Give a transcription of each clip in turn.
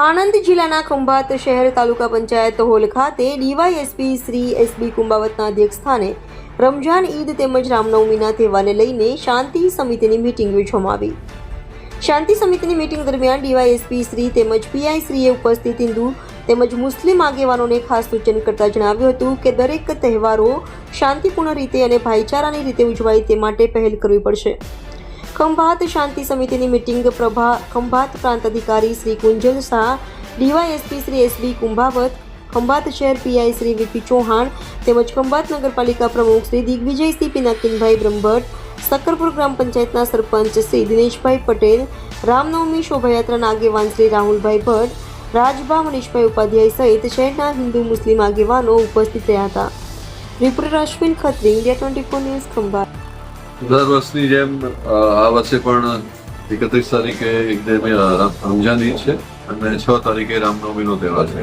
આણંદ જિલ્લાના ખંભાત શહેર તાલુકા પંચાયત હોલ ખાતે ડીવાયએસપી શ્રી એસબી કુંભાવતના અધ્યક્ષસ્થાને રમઝાન ઈદ તેમજ રામનવમીના તહેવારને લઈને શાંતિ સમિતિની મીટિંગ યોજવામાં આવી. શાંતિ સમિતિની મીટિંગ દરમિયાન ડીવાયએસપી શ્રી તેમજ પીઆઈ શ્રીએ ઉપસ્થિત હિન્દુ તેમજ મુસ્લિમ આગેવાનોને ખાસ સૂચન કરતા જણાવ્યું હતું કે દરેક તહેવારો શાંતિપૂર્ણ રીતે અને ભાઈચારાની રીતે ઉજવાય તે માટે પહેલ કરવી પડશે. ખંભાત શાંતિ સમિતિની મિટિંગ પ્રભા ખંભાત પ્રાંત અધિકારી શ્રી કુંજલ શાહ, ડીવાયએસપી શ્રી એસબી કુંભાવત, ખંભાત શહેર પીઆઈ શ્રી વીપી ચૌહાણ તેમજ ખંભાત નગરપાલિકા પ્રમુખ શ્રી દિગ્વિજયસિંહ પિનાકિનભાઈ બ્રહ્મભટ્ટ, સક્કરપુર ગ્રામ પંચાયતના સરપંચ શ્રી દિનેશભાઈ પટેલ, રામનવમી શોભાયાત્રાના આગેવાન શ્રી રાહુલભાઈ ભટ્ટ, રાજભા મનીષભાઈ ઉપાધ્યાય સહિત શહેરના હિન્દુ મુસ્લિમ આગેવાનો ઉપસ્થિત રહ્યા હતા. Reporter Ashwin Khatri, India twenty four news Khambhat. દર વર્ષની જેમ આ વર્ષે પણ એકત્રીસ તારીખે એકદમ રમજાન ઈદ છે અને છ તારીખે રામનવમીનો તહેવાર છે.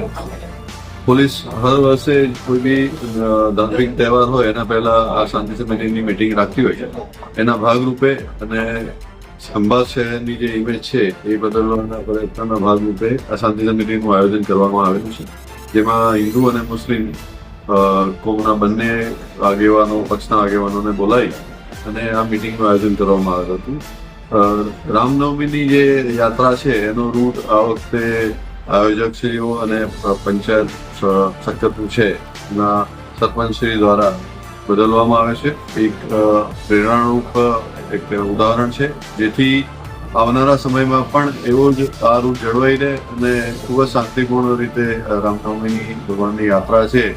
પોલીસ હર વર્ષે કોઈ બી ધાર્મિક તહેવાર હોય, એના પહેલા આ શાંતિ સમિતિની મિટિંગ રાખતી હોય છે. એના ભાગરૂપે અને ખંભાત શહેરની જે ઇમેજ છે, એ બદલવાના પ્રયત્નના ભાગરૂપે આ શાંતિ સમિતિનું આયોજન કરવામાં આવેલું છે. જેમાં હિન્દુ અને મુસ્લિમ કોમના બંને આગેવાનો, પક્ષના આગેવાનોને બોલાવી અને આ મિટિંગનું આયોજન કરવામાં આવ્યું હતું. રામનવમીની જે યાત્રા છે, એનો રૂટ આ વખતે આયોજકશ્રીઓ અને પંચાયત સ- સક્કરપુર છે, ના, સરપંચશ્રી દ્વારા બદલવામાં આવે છે. એક પ્રેરણારૂપ, એક ઉદાહરણ છે, જેથી આવનારા સમયમાં પણ એવો જ આ રૂટ જળવાઈ રહે અને ખૂબ જ શાંતિપૂર્ણ રીતે રામનવમીની રામનવમી ભગવાનની યાત્રા છે,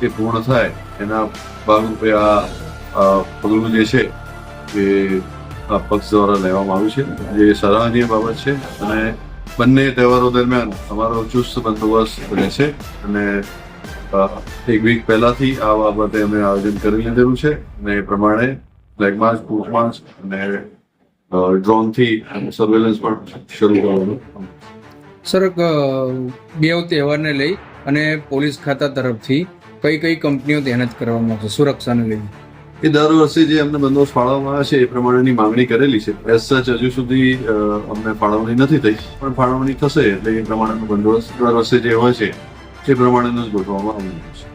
એ પૂર્ણ થાય. એના ભાગરૂપે આ પગલું જે છે એ પક્ષ દ્વારા લેવામાં આવ્યું છે. જે સરાહનીય બાબત છે અને બંને તહેવારો દરમિયાન અમારો ચુસ્ત બંદોબસ્ત રહેશે અને એક વીક પહેલાથી આ બાબતે અમે આયોજન કરી લીધેલું છે અને એ પ્રમાણે ફ્લેગ માર્ચ ફૂટ માર્ચ અને ડ્રોનથી સર્વેલન્સ પણ શરૂ કરવાનું. સર બે તહેવારને લઈ અને પોલીસ ખાતા તરફથી કઈ કઈ કંપનીઓ તૈનાત કરવામાં આવશે? સુરક્ષાને લઈને એ દર વર્ષે જે અમને બંદોબસ્ત ફાળવવામાં આવે છે, એ પ્રમાણેની માંગણી કરેલી છે. એઝ સચ હજુ સુધી અમને ફાળવણી નથી થઈ. પણ ફાળવણી થશે એટલે એ પ્રમાણેનો બંદોબસ્ત દર વર્ષે જે હોય છે, એ પ્રમાણેનું જ ગોઠવવામાં આવ્યું છે.